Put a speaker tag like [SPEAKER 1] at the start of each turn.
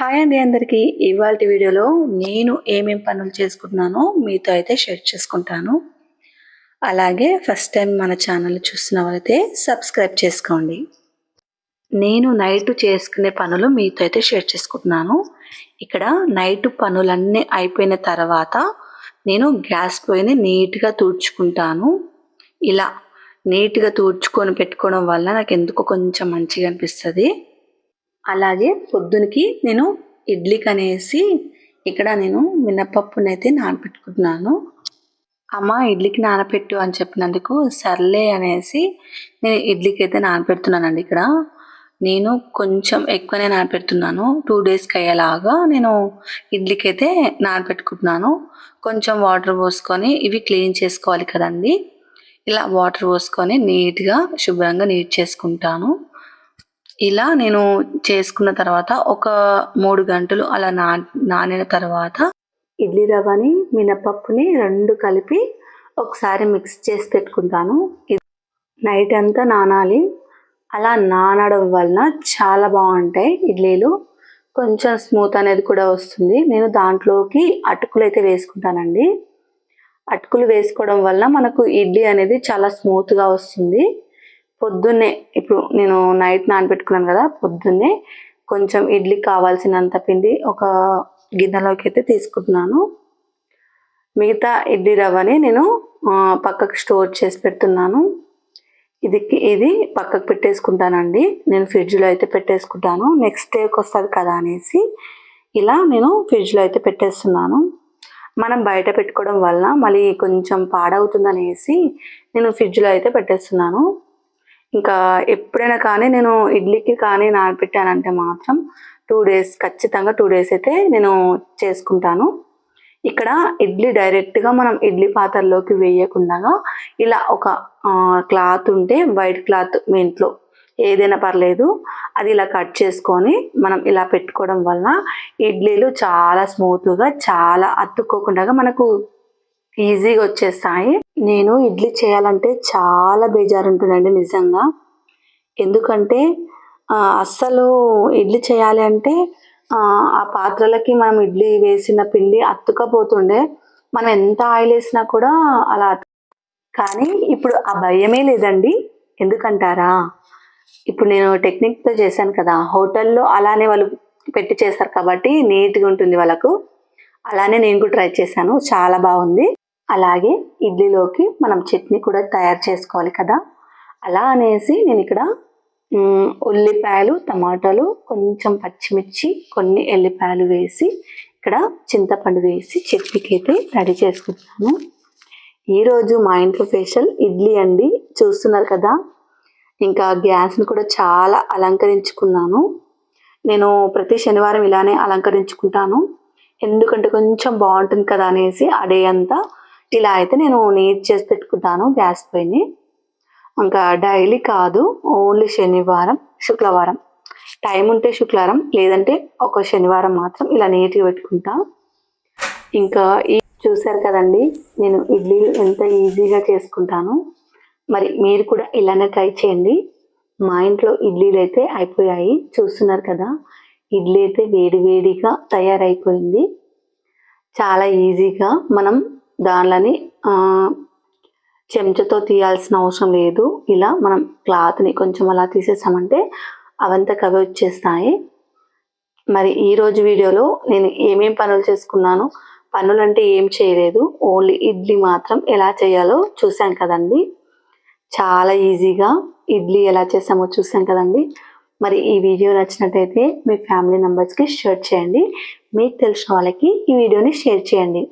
[SPEAKER 1] Hi అండి అందరికీ. ఇవాళ వీడియోలో నేను ఏమేం పనులు చేసుకుంటున్నానో మీతో అయితే షేర్ చేసుకుంటాను. అలాగే ఫస్ట్ టైం మన ఛానల్ చూస్తున్న వాళ్ళైతే సబ్స్క్రైబ్ చేసుకోండి. నేను నైట్ చేసుకునే పనులు మీతో అయితే షేర్ చేసుకుంటున్నాను. ఇక్కడ నైట్ పనులన్నీ అయిపోయిన తర్వాత నేను గ్యాస్ పొయ్యిని నీట్గా తుడుచుకుంటాను. ఇలా నీట్గా తుడుచుకొని పెట్టుకోవడం వల్ల నాకు ఎందుకో కొంచెం మంచిగా అనిపిస్తుంది. అలాగే పొద్దునకి నేను ఇడ్లీకి అనేసి ఇక్కడ నేను మినపప్పునైతే నానబెట్టుకుంటున్నాను అమ్మ ఇడ్లీకి నానబెట్టు అని చెప్పినందుకు సర్లే అనేసి నేను ఇడ్లీకి అయితే నానబెడుతున్నానండి ఇక్కడ. నేను కొంచెం ఎక్కువనే నానబెడుతున్నాను టూ డేస్కి అయ్యేలాగా నేను ఇడ్లీకి అయితే నానబెట్టుకుంటున్నాను కొంచెం వాటర్ పోసుకొని ఇవి క్లీన్ చేసుకోవాలి కదండి. ఇలా వాటర్ పోసుకొని నీట్గా శుభ్రంగా నీట్ చేసుకుంటాను. ఇలా నేను చేసుకున్న తర్వాత ఒక మూడు గంటలు అలా నా నానిన తర్వాత ఇడ్లీ రవ్వని మినపప్పుని రెండు కలిపి ఒకసారి మిక్స్ చేసి పెట్టుకుంటాను. నైట్ అంతా నానాలి. అలా నానడం వలన చాలా బాగుంటాయి ఇడ్లీలు. కొంచెం స్మూత్ అనేది కూడా వస్తుంది. నేను దాంట్లోకి అటుకులు అయితే వేసుకుంటానండి. అటుకులు వేసుకోవడం వల్ల మనకు ఇడ్లీ అనేది చాలా స్మూత్గా వస్తుంది. పొద్దున్నే ఇప్పుడు నేను నైట్ నానబెట్టుకున్నాను కదా పొద్దున్నే కొంచెం ఇడ్లీ కావాల్సినంత పిండి ఒక గిన్నెలోకి అయితే తీసుకుంటున్నాను. మిగతా ఇడ్లీ రవ్వని నేను పక్కకు స్టోర్ చేసి పెడుతున్నాను. ఇది ఇది పక్కకు పెట్టేసుకుంటానండి. నేను ఫ్రిడ్జ్లో అయితే పెట్టేసుకుంటాను. నెక్స్ట్ డేకి వస్తుంది కదా అనేసి ఇలా నేను ఫ్రిడ్జ్లో అయితే పెట్టేస్తున్నాను. మనం బయట పెట్టుకోవడం వలన మళ్ళీ కొంచెం పాడవుతుందనేసి నేను ఫ్రిడ్జ్లో అయితే పెట్టేస్తున్నాను. ఇంకా ఎప్పుడైనా కానీ నేను ఇడ్లీకి కానీ నానబెట్టానంటే మాత్రం టూ డేస్ ఖచ్చితంగా టూ డేస్ అయితే నేను చేసుకుంటాను. ఇక్కడ ఇడ్లీ డైరెక్ట్గా మనం ఇడ్లీ పాత్రలోకి వేయకుండా ఇలా ఒక క్లాత్ ఉంటే వైట్ క్లాత్ మీ ఇంట్లో ఏదైనా పర్లేదు అది ఇలా కట్ చేసుకొని మనం ఇలా పెట్టుకోవడం వల్ల ఇడ్లీలు చాలా స్మూత్గా చాలా అతుక్కోకుండా మనకు ఈజీగా వచ్చేస్తాయి. నేను ఇడ్లీ చేయాలంటే చాలా బేజారు ఉంటుందండి నిజంగా. ఎందుకంటే అస్సలు ఇడ్లీ చేయాలి అంటే ఆ పాత్రలకి మనం ఇడ్లీ వేసిన పిండి అత్తుకపోతుండే మనం ఎంత ఆయిల్ వేసినా కూడా అలా కానీ ఇప్పుడు ఆ భయమే లేదండి. ఎందుకంటారా? ఇప్పుడు నేను టెక్నిక్తో చేశాను కదా హోటల్లో అలానే వాళ్ళు పెట్టి చేస్తారు కాబట్టి నీట్గా ఉంటుంది వాళ్ళకు. అలానే నేను కూడా ట్రై చేశాను చాలా బాగుంది. అలాగే ఇడ్లీలోకి మనం చట్నీ కూడా తయారు చేసుకోవాలి కదా. అలా అనేసి నేను ఇక్కడ ఉల్లిపాయలు టమాటాలు కొంచెం పచ్చిమిర్చి కొన్ని ఎల్లిపాయలు వేసి ఇక్కడ చింతపండు వేసి చట్నీకి అయితే రెడీ చేసుకుంటున్నాను. ఈరోజు మా ఇంట్లో స్పెషల్ ఇడ్లీ అండి. చూస్తున్నారు కదా. ఇంకా గ్యాస్ని కూడా చాలా అలంకరించుకున్నాను. నేను ప్రతి శనివారం ఇలానే అలంకరించుకుంటాను. ఎందుకంటే కొంచెం బాగుంటుంది కదా అనేసి ఆ డే అంతా ఇలా అయితే నేను నీట్ చేసి పెట్టుకుంటాను గ్యాస్ పైన ఇంకా డైలీ కాదు ఓన్లీ శనివారం శుక్రవారం టైం ఉంటే శుక్రవారం లేదంటే ఒక శనివారం మాత్రం ఇలా నీట్గా పెట్టుకుంటా. ఇంకా ఈ చూసారు కదండి నేను ఇడ్లీ ఎంత ఈజీగా చేసుకుంటాను. మరి మీరు కూడా ఇలానే ట్రై చేయండి. మా ఇంట్లో ఇడ్లీలు అయితే అయిపోయాయి చూస్తున్నారు కదా. ఇడ్లీ అయితే వేడివేడిగా తయారైపోయింది. చాలా ఈజీగా మనం దానిలని చెంచాతో తీయాల్సిన అవసరం లేదు. ఇలా మనం క్లాత్ని కొంచెం అలా తీసేసామంటే అవంత కవి వచ్చేస్తాయి. మరి ఈరోజు వీడియోలో నేను ఏమేం పనులు చేసుకున్నాను పనులు అంటే ఏం చేయలేదు ఓన్లీ ఇడ్లీ మాత్రం ఎలా చేయాలో చూసాం కదండి. చాలా ఈజీగా ఇడ్లీ ఎలా చేసామో చూసాం కదండి. మరి ఈ వీడియో నచ్చినట్టయితే మీ ఫ్యామిలీ మెంబర్స్కి షేర్ చేయండి. మీకు తెలిసిన వాళ్ళకి ఈ వీడియోని షేర్ చేయండి.